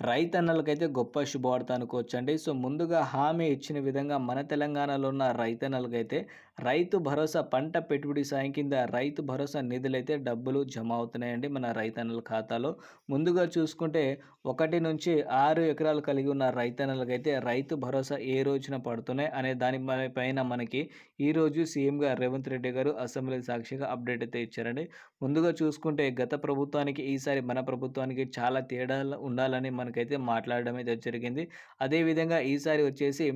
రైతన్నలకైతే గొప్ప శుభవార్త అనుకోవచ్చండి. సో ముందుగా హామీ ఇచ్చిన విధంగా మన తెలంగాణలో ఉన్న రైతన్నలకైతే రైతు భరోసా పంట పెట్టుబడి సాయం కింద రైతు భరోసా నిధులైతే డబ్బులు జమ అవుతున్నాయండి మన రైతన్నల ఖాతాలో. ముందుగా చూసుకుంటే ఒకటి నుంచి ఆరు ఎకరాలు కలిగి ఉన్న రైతన్నలకైతే రైతు భరోసా ఏ రోజున పడుతున్నాయి అనే దాని పైన మనకి ఈరోజు సీఎంగా రేవంత్ రెడ్డి గారు అసెంబ్లీ సాక్షిగా అప్డేట్ అయితే ఇచ్చారండి. ముందుగా చూసుకుంటే గత ప్రభుత్వానికి ఈసారి మన ప్రభుత్వానికి చాలా తేడా ఉండాలని మన మనకైతే మాట్లాడడం అయితే జరిగింది. అదేవిధంగా ఈసారి వచ్చేసి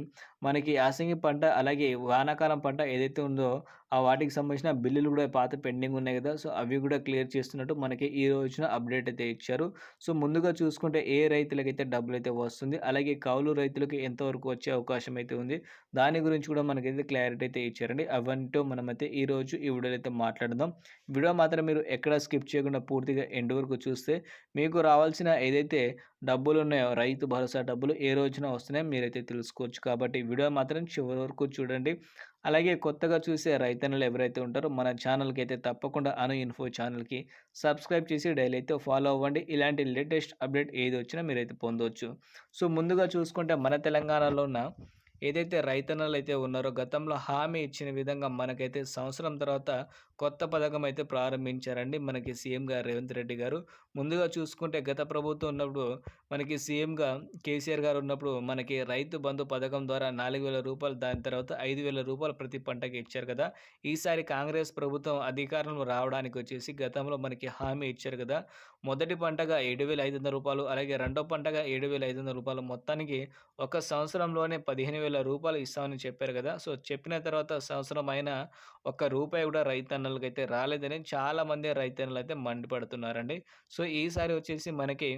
మనకి యాసంగి పంట అలాగే వానాకాలం పంట ఏదైతే ఉందో ఆ వాటికి సంబంధించిన బిల్లులు కూడా పాత పెండింగ్ ఉన్నాయి కదా సో అవి కూడా క్లియర్ చేస్తున్నట్టు మనకి ఈ రోజున అప్డేట్ అయితే ఇచ్చారు. సో ముందుగా చూసుకుంటే ఏ రైతులకైతే డబ్బులు అయితే వస్తుంది అలాగే కౌలు రైతులకు ఎంతవరకు వచ్చే అవకాశం అయితే ఉంది దాని గురించి కూడా మనకైతే క్లారిటీ అయితే ఇచ్చారండి. అవన్నీతో మనమైతే ఈ రోజు ఈ వీడియోలో అయితే మాట్లాడదాం. వీడియో మాత్రం మీరు ఎక్కడ స్కిప్ చేయకుండా పూర్తిగా ఎండ్ వరకు చూస్తే మీకు రావాల్సిన ఏదైతే డబ్బులు ఉన్నాయో రైతు భరోసా డబ్బులు ఏ రోజున వస్తున్నాయో మీరైతే తెలుసుకోవచ్చు. కాబట్టి వీడియో మాత్రం చివరి వరకు చూడండి. అలాగే కొత్తగా చూసే రైతన్నులు ఎవరైతే ఉంటారో మన ఛానల్కి అయితే తప్పకుండా అను ఇన్ఫో ఛానల్కి సబ్స్క్రైబ్ చేసి డైలీ అయితే ఫాలో అవ్వండి. ఇలాంటి లేటెస్ట్ అప్డేట్ ఏది వచ్చినా మీరైతే పొందవచ్చు సో ముందుగా చూసుకుంటే మన తెలంగాణలో ఉన్న ఏదైతే రైతన్నలు అయితే ఉన్నారో గతంలో హామీ ఇచ్చిన విధంగా మనకైతే సంవత్సరం తర్వాత కొత్త పథకం అయితే ప్రారంభించారండి మనకి సీఎంగా రేవంత్ రెడ్డి గారు. ముందుగా చూసుకుంటే గత ప్రభుత్వం ఉన్నప్పుడు మనకి సీఎంగా కేసీఆర్ గారు ఉన్నప్పుడు మనకి రైతు బంధు పథకం ద్వారా నాలుగు వేల రూపాయలు దాని తర్వాత ఐదు వేల రూపాయలు ప్రతి పంటకి ఇచ్చారు కదా. ఈసారి కాంగ్రెస్ ప్రభుత్వం అధికారంలో రావడానికి వచ్చేసి గతంలో మనకి హామీ ఇచ్చారు కదా. మొదటి పంటగా ఏడు వేల ఐదు వందల రూపాయలు అలాగే రెండో పంటగా ఏడు వేల ఐదు వందల రూపాయలు మొత్తానికి ఒక సంవత్సరంలోనే పదిహేను వేల రూపాయలు ఇస్తామని చెప్పారు కదా! సో చెప్పిన తర్వాత సంవత్సరం అయినా ఒక్క రూపాయి కూడా రైతన్నలకి అయితే రాలేదని చాలామంది రైతన్నలు అయితే మండిపడుతున్నారండి. సో ఈసారి వచ్చేసి మనకి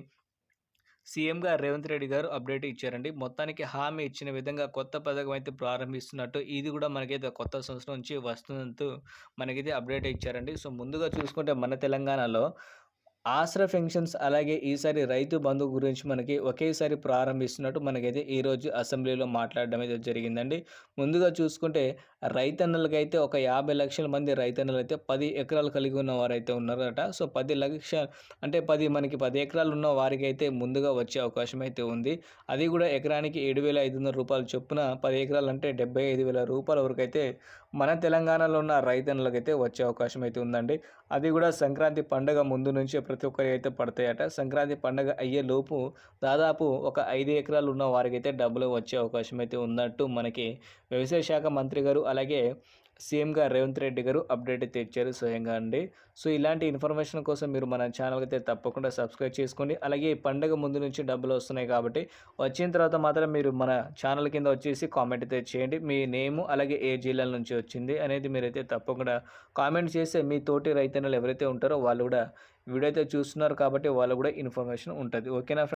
సీఎంగా రేవంత్ రెడ్డి గారు అప్డేట్ ఇచ్చారండి. మొత్తానికి హామీ ఇచ్చిన విధంగా కొత్త పథకం అయితే ప్రారంభిస్తున్నట్టు ఇది కూడా మనకైతే కొత్త సంవత్సరం నుంచి వస్తున్నట్టు మనకైతే అప్డేట్ ఇచ్చారండి. సో ముందుగా చూసుకుంటే మన తెలంగాణలో ఆశ్ర పెన్షన్స్ అలాగే ఈసారి రైతు బంధు గురించి మనకి ఒకేసారి ప్రారంభిస్తున్నట్టు మనకైతే ఈరోజు అసెంబ్లీలో మాట్లాడడం అయితే జరిగిందండి. ముందుగా చూసుకుంటే రైతన్నలకైతే ఒక యాభై లక్షల మంది రైతన్నలు అయితే పది ఎకరాలు కలిగి ఉన్న వారైతే ఉన్నారట. సో పది లక్ష అంటే పది మనకి పది ఎకరాలు ఉన్న వారికి అయితే ముందుగా వచ్చే అవకాశం అయితే ఉంది. అది కూడా ఎకరానికి ఏడు వేల ఐదు వందల రూపాయలు చొప్పున పది ఎకరాలు అంటే డెబ్బై ఐదు వేల రూపాయల వరకు అయితే మన తెలంగాణలో ఉన్న రైతన్నలకైతే వచ్చే అవకాశం అయితే ఉందండి. అది కూడా సంక్రాంతి పండుగ ముందు నుంచి ప్రతి ఒక్కరికి అయితే పడతాయట. సంక్రాంతి పండగ అయ్యే లోపు దాదాపు ఒక ఐదు ఎకరాలు ఉన్న వారికి అయితే డబ్బులు వచ్చే అవకాశం అయితే ఉన్నట్టు మనకి వ్యవసాయ శాఖ మంత్రి గారు అలాగే సీఎంగా రేవంత్ రెడ్డి గారు అప్డేట్ అయితే ఇచ్చారు స్వయంగా అండి. సో ఇలాంటి ఇన్ఫర్మేషన్ కోసం మీరు మన ఛానల్కి అయితే తప్పకుండా సబ్స్క్రైబ్ చేసుకోండి. అలాగే పండగ ముందు నుంచి డబ్బులు వస్తున్నాయి కాబట్టి వచ్చిన తర్వాత మాత్రం మీరు మన ఛానల్ కింద వచ్చేసి కామెంట్ అయితే చేయండి. మీ నేము అలాగే ఏ జిల్లాల నుంచి వచ్చింది అనేది మీరైతే తప్పకుండా కామెంట్ చేస్తే మీ తోటి రైతన్నలు ఎవరైతే ఉంటారో వాళ్ళు కూడా వీడియో అయితే చూస్తున్నారు కాబట్టి వాళ్ళు కూడా ఇన్ఫర్మేషన్ ఉంటుంది. ఓకేనా